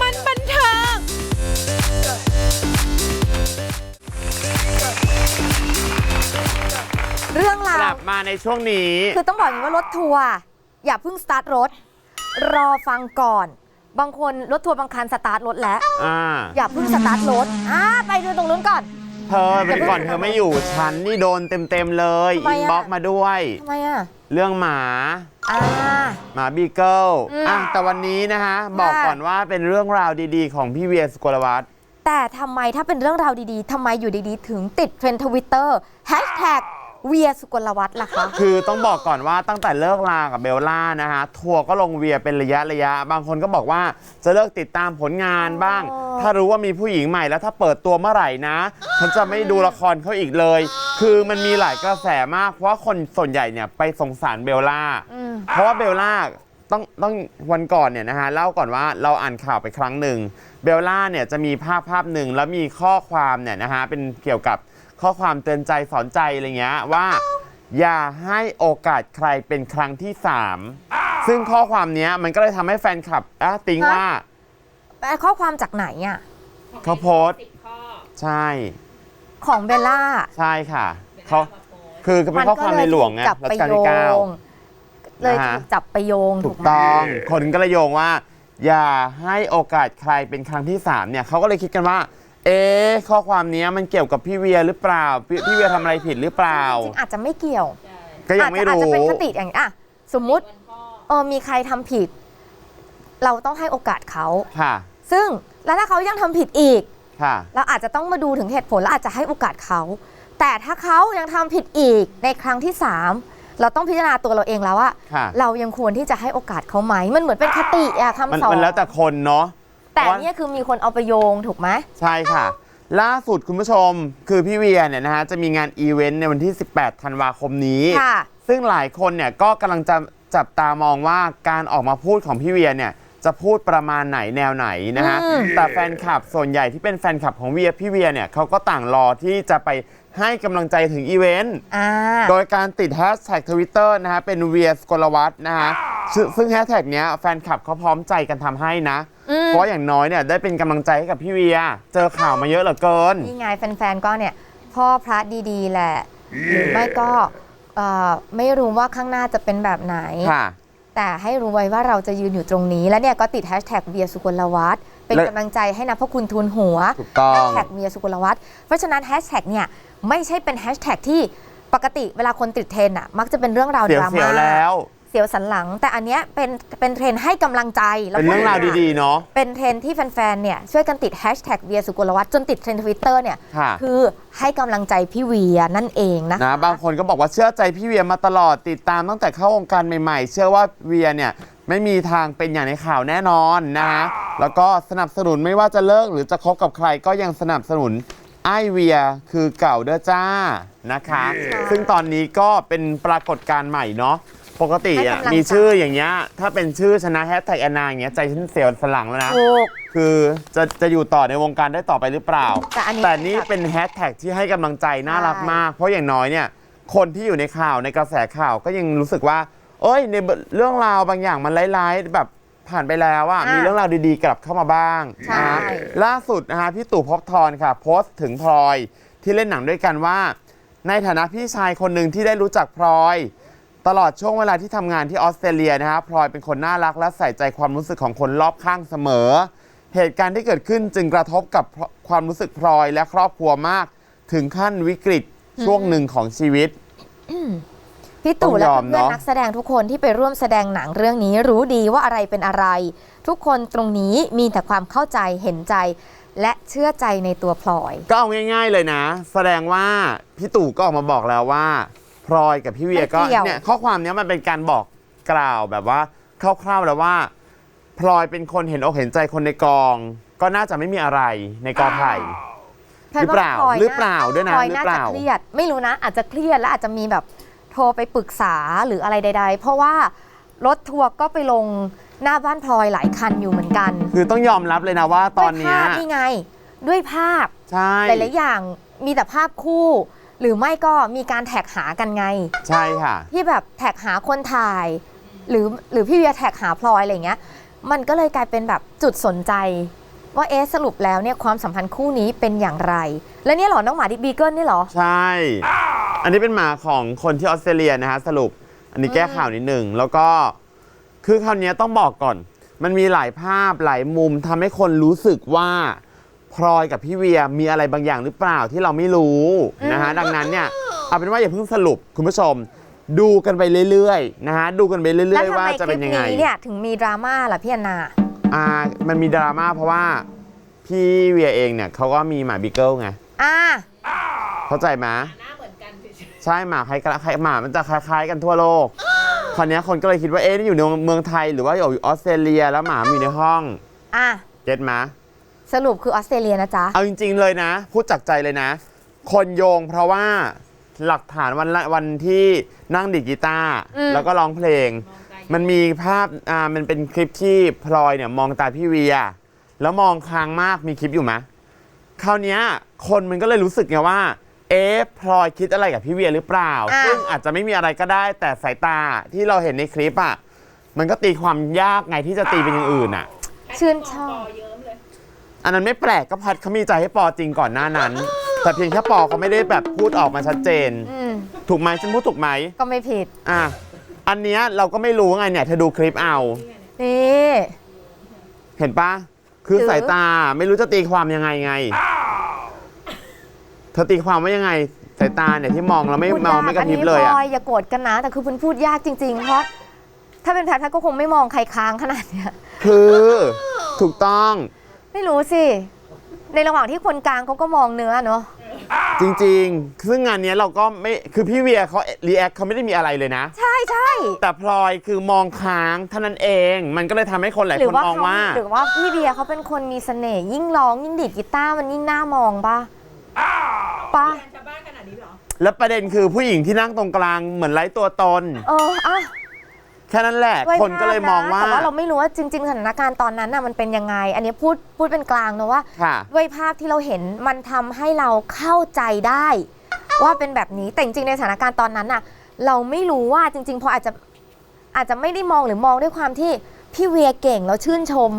มันบันเทิงเรื่องกราลัวบมาในช่วงนี้ คือต้องบอกอย่างนี้ว่ารถทัวร์อย่าเพิ่งสตาร์ทรถ รอฟังก่อน บางคนรถทัวร์บางคันสตาร์ทรถแล้ว อ่า อย่าเพิ่งสตาร์ทรถอ่าไปดูตรงนู้นก่อน เธอเป็นก่อนเธอไม่อยู่ ฉันนี่โดนเต็มๆเลย ทำไมอินอะบ็อกมาด้วย ทำไมอะ เรื่องหมา อ่า หมาบีเกิลอืมอะแต่วันนี้นะคะ บอกก่อนว่าเป็นเรื่องราวดีๆ ของพี่เวียสุกลวัฒน์แต่ทำไมถ้าเป็นเรื่องราวดีๆทำไมอยู่ดีๆ ถึงติดเทรนด์ทวิตเตอร์แฮชแท็ก เวียสุกลวัฒน์ล่ะคะ คือต้องบอกก่อนว่าตั้งแต่เลิกลากับเบลล่านะฮะทัวร์ก็ลงเวียเป็นระยะระยะ บางคนก็บอกว่าจะเลิกติดตามผลงานบ้างอ๋อถ้ารู้ว่ามีผู้หญิงใหม่แล้วถ้าเปิดตัวเมื่อไหร่นะ ฉันจะไม่ดูละครเขาอีกเลย คือมันมีหลายกระแสมาก เพราะว่าคนส่วนใหญ่เนี่ยไปสงสารเบลล่าอืมเพราะว่าเบลล่าต้องต้องวันก่อนเนี่ยนะฮะเล่าก่อนว่าเราอ่านข่าวไปครั้งหนึ่งเบลล่าเนี่ยจะมีภาพภาพหนึ่งแล้วมีข้อความเนี่ยนะฮะเป็นเกี่ยวกับ ข้อความเตือนใจสอนใจอะไรเงี้ยว่า อย่าให้โอกาสใครเป็นครั้งที่3ซึ่งข้อความเนี้ยมันก็เลยทำให้แฟนคลับอะติงว่าข้อความจากไหนอะ เขาโพสต์ใช่ ของเบลล่า ใช่ค่ะเขาคือเป็นข้อความในหลวงไงจับรัไปชกาลโยที่เก้าง เลยนะฮะถูกจับไปโยงถูถูกกไหมต้อง คนก็เลยโยงว่า อย่าให้โอกาสใครเป็นครั้งที่3เนี่ยเขาก็เลยคิดกันว่า เอ๊ะข้อความเนี้ยมันเกี่ยวกับพี่เวียหรือเปล่าพี่พี่เวียทำอะไรผิดหรือเปล่า จริงๆอาจจะไม่เกี่ยว ก็ยังไม่อาจจะอาจรู้ จะเป็นคติอย่างอะสมมุติเออมีใครทำผิด เราต้องให้โอกาสเขา ค่ะ ซึ่งแล้วถ้าเขายังทำผิดอีก ค่ะ เราอาจจะต้องมาดูถึงเหตุผลแล้วอาจจะให้โอกาสเขา แต่ถ้าเขายังทำผิดอีกในครั้งที่สามเราต้องพิจารณาตัวเราเองแล้วว่าค่ะ เรายังควรที่จะให้โอกาสเขาไหมมันเหมือนเป็นคติอะมันคำสอนมันแล้วแต่คนเนาะ แต่ว่าเนี่ยคือมีคนเอาไปโยงถูกไหม ใช่ค่ะ ล่าสุดคุณผู้ชมคือพี่เวียเนี่ยนะฮะจะมีงานอีเวนต์ในวันที่ 18 ธันวาคมนี้ ค่ะ ซึ่งหลายคนเนี่ยก็กำลังจะจับตามองว่าการออกมาพูดของพี่เวียเนี่ยจะพูดประมาณไหนแนวไหนนะฮะ อืม แต่แฟนคลับส่วนใหญ่ที่เป็นแฟนคลับของเวียพี่เวียเนี่ยเขาก็ต่างรอที่จะไป ให้กำลังใจถึงอีเวนต์ อ่า โดยการติดแฮชแท็กทวิตเตอร์นะฮะ เป็นเวียสกลวัฒน์นะฮะซึ่งซึ่งแฮชแท็กเนี้ยแฟนคลับเขาพร้อมใจกันทำให้นะ อืม เพราะอย่างน้อยเนี่ยได้เป็นกำลังใจให้กับพี่เวีย เจอข่าวมาเยอะเหลือเกิน นี่ไงแฟนๆ ก็เนี่ย พ่อพระดีๆ แหละหรือไม่ก็เอ่อไม่รู้ว่าข้างหน้าจะเป็นแบบไหน ค่ะ แต่ให้รู้ไว้ว่าเราจะยืนอยู่ตรงนี้ และเนี่ยก็ติดแฮชแท็กเบียร์สุกลวัฒน์ เป็นและกำลังใจให้นะพ่อคุณทูลหัวถูกต้อง แฮชแท็กเบียร์สุกลวัฒน์เพราะฉะนั้นแฮชแท็กเนี่ยไม่ใช่เป็นแฮชแท็กที่ปกติเวลาคนติดเทรนด์อะมักจะเป็นเรื่องราวเสีดยวราเสีม่า ยวแล้ว เสียวสันหลัง แต่อันเนี้ยเป็นเป็นเทรนด์ให้กำลังใจแล้วเป็นเรื่องราวดีๆ เนาะ เป็นเทรนด์ที่แฟนๆเนี่ยช่วยกันติดแฮชแท็กเวียสุกลวัฒน์จนติดเทรนด์ทวิตเตอร์เนี่ยค่ะคือให้กำลังใจพี่เวียนั่นเองนะคะนะบางคนก็บอกว่าเชื่อใจพี่เวียมาตลอดติดตามตั้งแต่เข้าวงการใหม่ๆ เชื่อว่าเวียเนี่ยไม่มีทางเป็นอย่างในข่าวแน่นอนนะฮะแล้วก็สนับสนุนไม่ว่าจะเลิกหรือจะคบกับใครก็ยังสนับสนุนไอเวียคือเก่าเด้อจ้านะคะ ซึ่งตอนนี้ก็เป็นปรากฏการณ์ใหม่เนาะ ปกติอะให้กำลังใจ มีชื่ออย่างเงี้ยถ้าเป็นชื่อชนะแฮชแท็กแอนนาอย่างเงี้ยใจฉันเสียวสนหลังแล้วนะ ถูก คือจะจะอยู่ต่อในวงการได้ต่อไปหรือเปล่า แต่อันนี้นี่เป็นแฮชแท็กที่ให้กำลังใจน่ารักมาก เพราะอย่างน้อยเนี่ย คนที่อยู่ในข่าวในกระแสข่าวก็ยังรู้สึกว่า เอ้ย ในเรื่องราวบางอย่างมันร้ายๆแบบผ่านไปแล้วอะอะมีเรื่องราวดีๆ กลับเข้ามาบ้างใช่ นะล่าสุดนะฮะพี่ตู่ภพบทรค่ะ โพสต์ถึงพลอยที่เล่นหนังด้วยกันว่า ในฐานะพี่ชายคนหนึ่งที่ได้รู้จักพลอย ตลอดช่วงเวลาที่ทำงานที่ออสเตรเลียนะฮะพลอยเป็นคนน่ารักและใส่ใจความรู้สึกของคนรอบข้างเสมอ เหตุการณ์ที่เกิดขึ้นจึงกระทบกับความรู้สึกพลอยและครอบครัวมาก ถึงขั้นวิกฤตช่วงหนึ่งของชีวิต พี่ตู่ต้องและยอมเพื่อนเนอะๆนักแสดงทุกคนที่ไปร่วมแสดงหนังเรื่องนี้รู้ดีว่าอะไรเป็นอะไร ทุกคนตรงนี้มีแต่ความเข้าใจเห็นใจ และเชื่อใจในตัวพลอย ก็เอาง่าย ๆเลยนะ แสดงว่าพี่ตู่ก็ออกมาบอกแล้วว่า พลอยกับพี่เวียก็ไม่เกี่ยว เนี่ยข้อความเนี้ยมันเป็นการบอกกล่าวแบบว่าคร่าวๆแล้วว่า พลอยเป็นคนเห็นอกเห็นใจคนในกอง ก็น่าจะไม่มีอะไรในกอไผ่หรือเปล่าแพทย์ว่พลยหรือเปล่าด้วยนะพลอยหรือน่าเปจะล่า เครียด ไม่รู้นะ อาจจะเครียดและอาจจะมีแบบโทรไปปรึกษาหรืออะไรใด ๆ เพราะว่ารถทัวร์ก็ไปลงหน้าบ้านพลอยหลายคันอยู่เหมือนกันคือต้องยอมรับเลยนะว่าตอนด้วยเนี้ยภาพนี่ไง ด้วยภาพใช่ หลายๆอย่างมีแต่ภาพคู่ หรือไม่ก็มีการแท็กหากันไง ใช่ค่ะ ที่แบบแท็กหาคนถ่าย หรือหรือพี่เวียแท็กหาพลอยอะไรอย่างเงี้ย มันก็เลยกลายเป็นแบบจุดสนใจ ว่าเอ๊ะสรุปแล้วเนี่ยความสัมพันธ์คู่นี้เป็นอย่างไร แล้วเนี่ยเหรอน้องหมาดิบีเกิลนี่เหรอ ใช่ อันนี้เป็นหมาของคนที่ออสเตรเลียนะฮะสรุป อันนี้แก้ข่าวนิดหนึ่งแล้วก็ คือคราวนี้ต้องบอกก่อน มันมีหลายภาพหลายมุมทำให้คนรู้สึกว่า พลอยกับพี่เวียมีอะไรบางอย่างหรือเปล่าที่เราไม่รู้นะฮะดังนั้นเนี่ยเอาเป็นว่าอย่าเพิ่งสรุปคุณผู้ชม ดูกันไปเรื่อยๆนะฮะดูกันไปเรื่แล้วอย ๆ ทำว่าไมจะคเป็ลินปยังไง นี้เนี่ยถึงมีดราม่าล่ะพี่แอนนา อ่ามันมีดราม่าเพราะว่าพี่เวียเองเนี่ยเขาก็มีหมาบิเกิลไง อ่า เข้าใจไหมหน้าเหมือนกันเฉยใช่หมาคล้ายกันคล้ายหมามันจะคล้ายๆกันทั่วโลกคราวเนี้ยคนก็เลยคิดว่าเอ๊ะนี่อยู่ในเมืองไทยหรือว่าอยู่ออสเตรเลียแล้วหมามันอยู่ในห้อง อะ เก็ตไหม สรุปคือออสเตรเลียนะจ๊ะ เอาจริง ๆ เลยนะ พูดจากใจเลยนะ คนโยงเพราะว่าหลักฐานวันละวันที่นั่งดีดกีตาร์อืม แล้วก็ร้องเพลงๆมองใจมันมีภาพอ่ามันเป็นคลิปที่พลอยเนี่ยมองตาพี่เวีย แล้วมองค้างมากมีคลิปอยู่ไหมคราวเนี้ยคนมันก็เลยรู้สึกไงว่า เอ๊ะพลอยคิดอะไรกับพี่เวียหรือเปล่า อะซึ่งอาจจะไม่มีอะไรก็ได้ แต่สายตาที่เราเห็นในคลิปอะมันก็ตีความยากไงที่จะตีเป็นอย่างอื่นอะ ชื่นชอบปอเยิ้มเลย อันนั้นไม่แปลกก็พัดเขามีใจให้ปอจริงก่อนหน้านั้น แต่เพียงแค่ปอเขาไม่ได้แบบพูดออกมาชัดเจน อืมถูกไหมฉันพูดถูกไหมก็ไม่ผิด อะอันเนี้ยเราก็ไม่รู้ไงเนี่ยเธอดูคลิปเอา นี่ เห็นปะคือหรือ สายตาไม่รู้จะตีความยังไงไง เธอตีความว่ายังไง สายตาเนี่ยที่มองแล้วไม่พูดมองยากไม่กระอันพรินี้บเลยพลอะอยอย่าโกรธกันนะ แต่คือมันพูดยากจริง ๆ เพราะ ถ้าเป็นแพทย์แพทย์ก็คงไม่มองใครค้างขนาดเนี้ย คือ ถูกต้อง ไม่รู้สิ ในระหว่างที่คนกลางเขาก็มองเนื้อเนอะจริงๆ ซึ่งงานเนี้ยเราก็ไม่ คือพี่เวียเขารีแอคเขาไม่ได้มีอะไรเลยนะ ใช่ใช่ แต่พลอยคือมองค้างเท่านั้นเอง มันก็เลยทำให้คนหลายหรืคนว่ามองเขาว่า หรือว่าพี่เบียร์เขาเป็นคนมีเสน่ห์ยิ่งร้องยิ่งดีดกีตาร์มันยิ่งน่ามองปะปะแฟนชาวบ้านขนาดนี้เหรอแล้วประเด็นคือผู้หญิงที่นั่งตรงกลางเหมือนไร้ตัวตน เอออะแค่นั้นแหละด้วยคนก็เลยมองว่าภพนะแต่ว่าเราไม่รู้ว่าจริง ๆ สถานการณ์ตอนนั้นน่ะมันเป็นยังไง อันนี้พูดพูดเป็นกลางนะว่า ค่ะ ด้วยภาพที่เราเห็นมันทำให้เราเข้าใจได้ ว่าเป็นแบบนี้แต่จริงๆในสถานการณ์ตอนนั้นน่ะ เราไม่รู้ว่าจริงๆพออาจจะอาจจะไม่ได้มองหรือมองด้วยความที่พี่เวียเก่งแล้วชื่นชม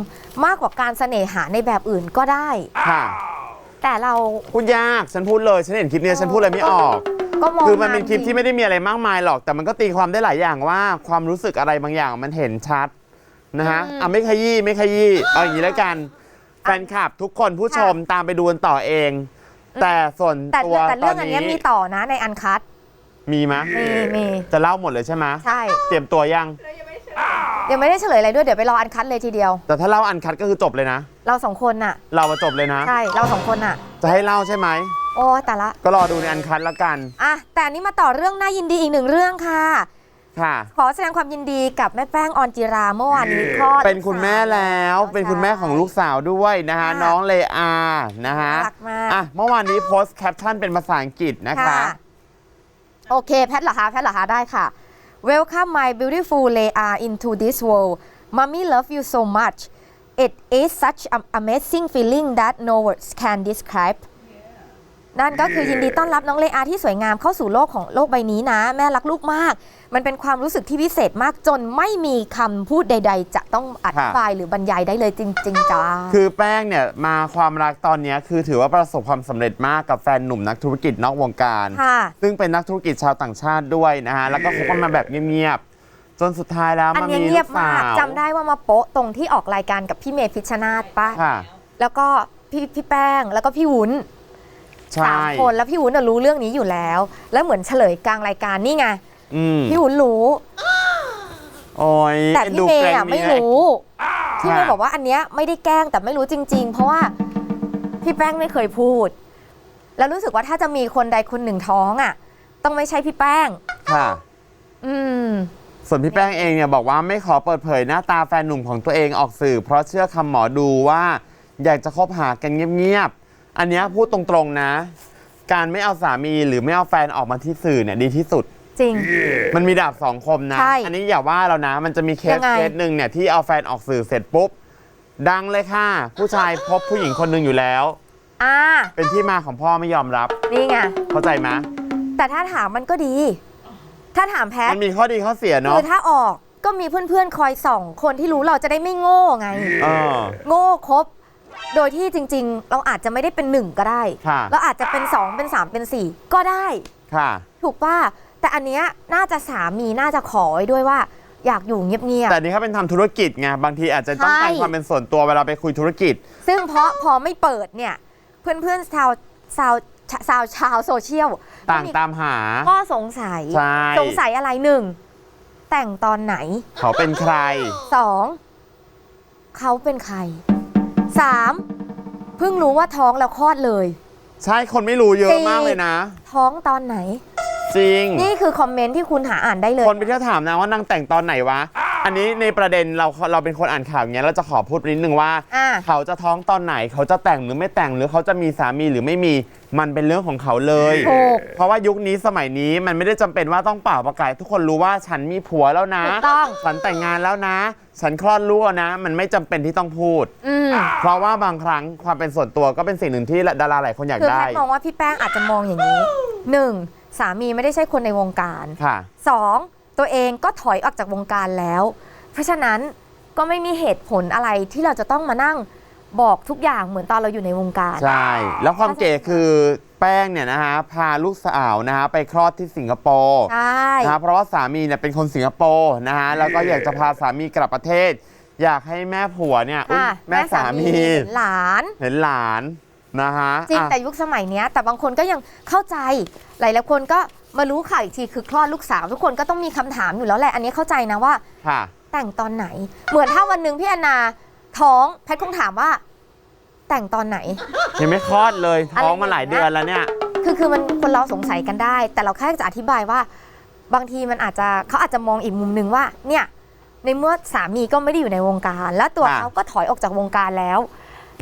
มากกว่าการเสน่หาในแบบอื่นก็ได้ ค่ะ แต่เรา พูดยาก ฉันพูดเลย ฉันเห็นคลิปนี้ฉันพูดอะไรไม่ออก ก็มองคือมันเป็นคลิปดีที่ไม่ได้มีอะไรมากมายหรอก แต่มันก็ตีความได้หลายอย่างว่าความรู้สึกอะไรบางอย่างมันเห็นชัดนะฮะอะไม่ขยี้ไม่ขยี้เอาอย่างนี้แล้วกัน แฟนคลับทุกคนผู้ชมตามไปดูกันต่อเอง แต่ส่วนแต่ตัวแต่ตเรื่ออนงอันนี้เนี้ยมีต่อนะในอันคัดมีไหมมีมีจะเล่าหมดเลยใช่ไหมใช่ เตรียมตัวยังแล้วยังไม่เชื่อยังไม่ได้เฉลยอะไรด้วยเดี๋ยวไปรออันคัดเลยทีเดียว แต่ถ้าเล่าอันคัดก็คือจบเลยนะ เราสองคนน่ะ เรามาจบเลยนะ ใช่เราสองคนน่ะ จะให้เล่าใช่ไหม โอ้แต่ละ ก็รอดูในอันคัดละกันอะแต่อันนี้มาต่อเรื่องน่ายินดีอีกหนึ่งเรื่องค่ะ ค่ะ ขอแสดงความยินดีกับแม่แป้งออนจิราเมื่อวานนี้คลอดเป็นคุณแม่แล้วเป็นคุณแม่ของลูกสาวด้วยนะฮะค่ะน้องเลอานะฮะน่ารักมากอะเมื่อวานนี้โพสต์แคปชั่นเป็นภาษาอังกฤษนะคะโอเคแพทย์เหรอคะแพทย์เหรอคะได้ค่ะ Welcome my beautiful Leia into this world Mommy love you so much It is such an amazing feeling that no words can describe นั่นก็คือยินดีต้อนรับน้องเลอาที่สวยงามเข้าสู่โลกของโลกใบนี้นะ แม่รักลูกมาก มันเป็นความรู้สึกที่พิเศษมากจนไม่มีคำพูดใด ๆ จะต้องอธิบายหรือบรรยายได้เลยจริง ๆจ้า คือแป้งเนี่ยมาความรักตอนเนี้ยคือถือว่าประสบความสำเร็จมากกับแฟนหนุ่มนักธุรกิจนอกวงการ ค่ะ ซึ่งเป็นนักธุรกิจชาวต่างชาติด้วยนะฮะ แล้วก็คบกันมาแบบเงียบๆ จนสุดท้ายแล้วอันมันเนี้ยมีเงีลูยบกมาสากวจำได้ว่ามาโป๊ะตรงที่ออกรายการกับพี่เมย์พิชชนาธปะ ค่ะ แล้วก็พี่พี่แป้งแล้วก็พี่วุ้น ใช่ สามคนแล้วพี่วุ้นน่ะรู้เรื่องนี้อยู่แล้ว แล้วเหมือนเฉลยกลางรายการนี่ไงอืมพี่วุ้นรู้ โอ้ยแต่อ็นพี่ดูเมย์แกล้งอะไม่เยรู้พี่เมย์ค่ะบอกว่าอันเนี้ยไม่ได้แกล้งแต่ไม่รู้จริง ๆ เพราะว่าพี่แป้งไม่เคยพูด แล้วรู้สึกว่าถ้าจะมีคนใดคนหนึ่งท้องอะ ต้องไม่ใช่พี่แป้ง ค่ะ อืม ส่วนพี่แป้งเองเนี่ยบอกว่าไม่ขอเปิดเผยหน้าตาแฟนหนุ่มของตัวเองออกสื่อ เพราะเชื่อคำหมอดูว่า อยากจะคบหากันเงียบๆ อันเนี้ยพูดตรงๆนะ การไม่เอาสามีหรือไม่เอาแฟนออกมาที่สื่อเนี่ยดีที่สุด จริง มันมีดาบสองคมนะ ใช่อันี้อย่าว่าเรานะ มันจะมีเคยัสงไง เคสหนึ่งเนี่ยที่เอาแฟนออกสื่อเสร็จปุ๊บ ดังเลยค่ะ ผู้ชายพบผู้หญิงคนหนึ่งอยู่แล้ว อ่า เป็นที่มาของพ่อไม่ยอมรับ นี่ไง เข้าใจไหมแต่ถ้าถามมันก็ดี ถ้าถามแพทมันมีข้อดีข้อเสียคืเนาะอถ้าออกก็มีเพื่อนๆ คอยส่อง คนที่รู้เราจะได้ไม่โง่ไง เออ โง่ครบ โดยที่จริง ๆ เราอาจจะไม่ได้เป็นหนึ่งก็ได้ ค่ะ เราอาจจะเป็นสองเป็นสามเป็นสี่ก็ได้ ค่ะ ถูกป่ะแต่อันเนี้ยน่าจะสามีน่าจะขอไว้ด้วยว่า อยากอยู่เงียบ แต่อันนี่เขาเป็นทำธุรกิจไง บางทีอาจจะต้องการใช่ ความเป็นส่วนตัวเวลาไปคุยธุรกิจ ๆ ซึ่งเพราะพอไม่เปิดเนี่ย เพื่อนๆชาวชาวชาวชาวโซเชียลต่างก็มีตามหา ก็สงสัย ใช่ สงสัยอะไรหนึ่ง แต่งตอนไหนเขาเป็นใคร สองเขาเป็นใคร สามเพิ่งรู้ว่าท้องแล้วคลอดเลย ใช่คนไม่รู้เยอะจริงมากเลยนะ ท้องตอนไหน จริง นี่คือคอมเมนต์ที่คุณหาอ่านได้เลย คนไปเที่ยวถามนะว่านางแต่งตอนไหนวะ อันนี้ในประเด็นเราเราเป็นคนอ่านข่าวอย่างเงี้ยเราจะขอพูดนิดนึงว่า อ่า เขาจะท้องตอนไหนเขาจะแต่งหรือไม่แต่งหรือเขาจะมีสามีหรือไม่มีมันเป็นเรื่องของเขาเลย ถูก เพราะว่ายุคนี้สมัยนี้มันไม่ได้จำเป็นว่าต้องเปล่าประกาศทุกคนรู้ว่าฉันมีผัวแล้วนะ ถูกต้อง ฉันแต่งงานแล้วนะ ฉันคลอดลูกแล้วนะ มันไม่จำเป็นที่ต้องพูด อืม เพราะว่าบางครั้งความเป็นส่วนตัวก็เป็นสิ่งหนึ่งที่ดาราหลายคนอยากคือได้แพทย์มองว่าพี่แป้งอาจจะมองอย่างนี้หนึ่งสามีไม่ได้ใช่คนในวงการค่ะ สอง ตัวเองก็ถอยออกจากวงการแล้ว เพราะฉะนั้นก็ไม่มีเหตุผลอะไรที่เราจะต้องมานั่งบอกทุกอย่างเหมือนตอนเราอยู่ในวงการ ใช่ แล้วความเก๋คือแป้งเนี่ยนะฮะพาลูกสาวนะฮะไปคลอดที่สิงคโปร์ใช่นะฮะเพราะว่าสามีเนี่ยเป็นคนสิงคโปร์นะฮะแล้วก็อยากจะพาสามีกลับประเทศ อยากให้แม่ผัวเนี่ยอุ๊ยค่ะแม่สามีเห็นหลานเห็นหลาน นะฮะจริงอะ แต่ยุคสมัยเนี้ยแต่บางคนก็ยังเข้าใจหลายๆคนก็มารู้ข่าวอีกทีคือคลอดลูกสาว ทุกคนก็ต้องมีคำถามอยู่แล้วแหละอันนี้เข้าใจนะว่า ค่ะ แต่งตอนไหน เหมือนถ้าวันหนึ่งพี่แอนนาท้องแพทย์คงถามว่า แต่งตอนไหน ยังไม่คลอดเลยอะไรท้องมาหลายเดือนแล้วเนี่ย คือคือมันคนเราสงสัยกันได้ แต่เราแค่จะอธิบายว่า บางทีมันอาจจะเขาอาจจะมองอีกมุมหนึ่งว่า เนี่ย ในเมื่อสามีก็ไม่ได้อยู่ในวงการ และตัวค่ะ เขาก็ถอยออกจากวงการแล้ว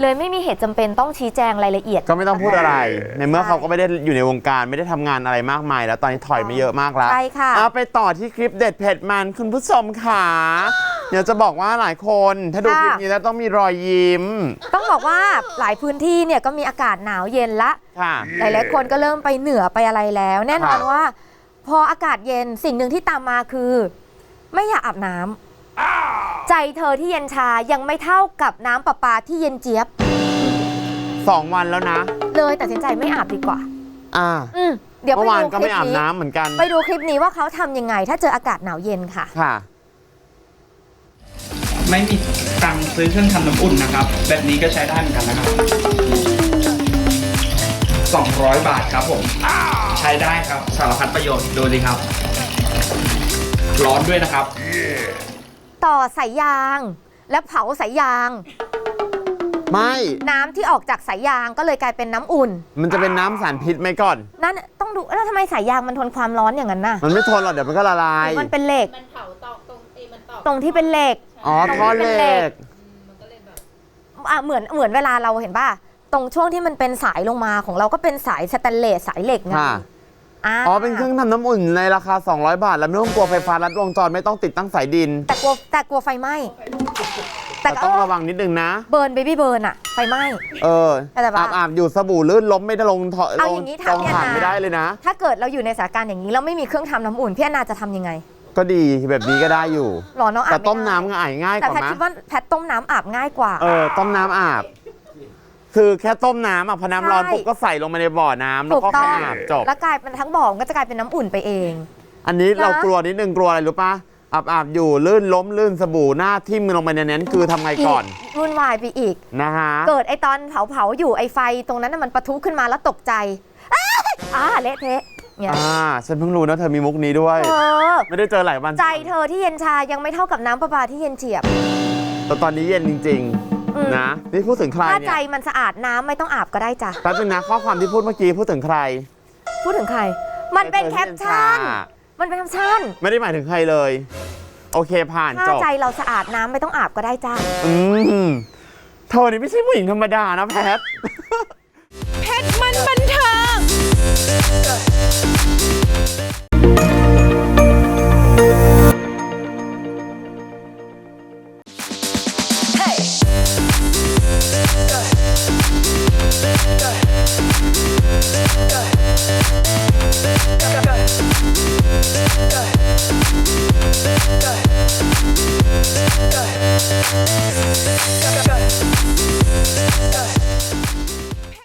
เลยไม่มีเหตุจำเป็นต้องชี้แจงรายละเอียด ก็ไม่ต้องพูดอะไร ในเมื่อใช่เขาก็ไม่ได้อยู่ในวงการไม่ได้ทำงานอะไรมากมาย แล้วตอนนี้ถอยมาเยอะมากแล้วใช่ค่ะ เอาไปต่อที่คลิปเด็ดเผ็ดมันคุณผู้ชมค่ะเดี๋ยวจะบอกว่าหลายคน ถ้าดูคลิปนี้แล้วต้องมีรอยยิ้มต้องบอกว่าหลายพื้นที่เนี่ยก็มีอากาศหนาวเย็นละ ค่ะ หลายๆคนก็เริ่มไปเหนือไปอะไรแล้ว แน่นอนค่ะ ว่า พออากาศเย็นสิ่งหนึ่งที่ตามมาคือ ไม่อยากอาบน้ำ ใจเธอที่เย็นชายังไม่เท่ากับน้ำประปาที่เย็นเจี๊ยบ สองวันแล้วนะ เลยตัดสินใจไม่อาบดีกว่า อ่า อืมเดี๋ยวไปเมื่อวานดูก็คลิไม่ปอาบนี้น้ำเหมือนกัน ไปดูคลิปนี้ว่าเขาทำยังไง ถ้าเจออากาศหนาวเย็นค่ะ ค่ะ ไม่มีตังค์ซื้อเครื่องทำน้ำอุ่นนะครับ แบบนี้ก็ใช้ได้เหมือนกันนะครับ 200 บาทครับผม ใช้ได้ครับ สารพัดประโยชน์ ดูสิครับ ร้อนด้วยนะครับ ต่อสายยาง และเผาสายยาง ไม่ น้ำที่ออกจากสายยางก็เลยกลายเป็นน้ำอุ่น มันจะเป็นน้ำสารพิษไหมก่อน นั่นต้องดูแล้วทำไมสายยางมันทนความร้อนอย่างนั้นน่ะมันไม่ทนหรอกเดี๋ยวมันก็ละลายมันเป็นเหล็กมันเผาตอกตรงเอยมันตอกตรงที่เป็นเหล็ก อ๋อตรงท่อที่เหเป็นเหล็ล็กกมันก็เลยแบบ อะเหมือนเหมือนเวลาเราเห็นป่ะ ตรงช่วงที่มันเป็นสายลงมาของเราก็เป็นสายสแตนเลสสายเหล็กไงค่ะาอ๋อ เป็นเครื่องทำน้ำอุ่นในราคา 200 บาท แล้วไม่ต้องกลัวไฟฟ้ารัดวงจรไม่ต้องติดตั้งสายดิน แต่กลัวแต่กลัวไฟไหม้ แต่แต่ก็ต้องระวังนิดนึงนะ เบิร์นเบบี้เบิร์นอะไฟไหม้ เออแต่ว่าอาบอาบอยู่สบู่ลื่นล้มไม่ได้ลงท่อเอาลอย่างงนี้กถามองพี่ถ่านแอนนา ไม่ได้เลยนะ ถ้าเกิดเราอยู่ในสถานการณ์อย่างนี้แล้วไม่มีเครื่องทำน้ำอุ่นพี่แอนนาจะทำยังไงก็ดีแบบนี้ก็ได้อยู่ หรอน้องอาบแต่ต้มไได้น้ำง่ายง่ายกแต่ว่าแพทไหมคิดว่าแพทต้มน้ำอาบง่ายกว่า เออ ต้มน้ำอาบ คือแค่ต้มน้ำอะพอน้ำร้อนใช่ ปุ๊บก็ใส่ลงมาในบ่อน้ำแล้วถูกก็ต้แค่องอาบจบ แล้วกลายเป็นทั้งบ่อมันก็จะกลายเป็นน้ำอุ่นไปเอง อันนี้เรานะกลัวนิดนึงกลัวอะไรรู้ปะอาบอาบอยู่ลื่นล้มลื่นสบู่หน้าทิ่มลงไปในนั้นคือทำไงก่อนวุ่นวายไปอีก นะฮะ เกิดไอตอนเผาเผาๆอยู่ไอไฟตรงนั้นน่ะมันปะทุขึ้นมาแล้วตกใจอ้าอ่าเละเทะเนี่ยอ่า ฉันเพิ่งรู้นะเธอมีมุกนี้ด้วย เออไม่ได้เจอหลายวันใจเธอที่เย็นชายังไม่เท่ากับน้ำประปาที่เย็นเฉียบ แต่ตอนนี้เย็นจริงอืมๆ นะ นี่พูดถึงใครถ้าเนี่ใจยมันสะอาดน้ำไม่ต้องอาบก็ได้จ้ะ แป๊บนึงนะข้อความที่พูดเมื่อกี้พูดถึงใครพูดถึงใคร มันเป็นธอแคที่ปย็ชั่นชามันเป็นแคปชั่น ไม่ได้หมายถึงใครเลย โอเคผ่านถ้าจบใจเราสะอาดน้ำไม่ต้องอาบก็ได้จ้ะอืมเธอนี่ไม่ใช่ผู้หญิงธรรมดานะแพท เพชรมันบันเทิง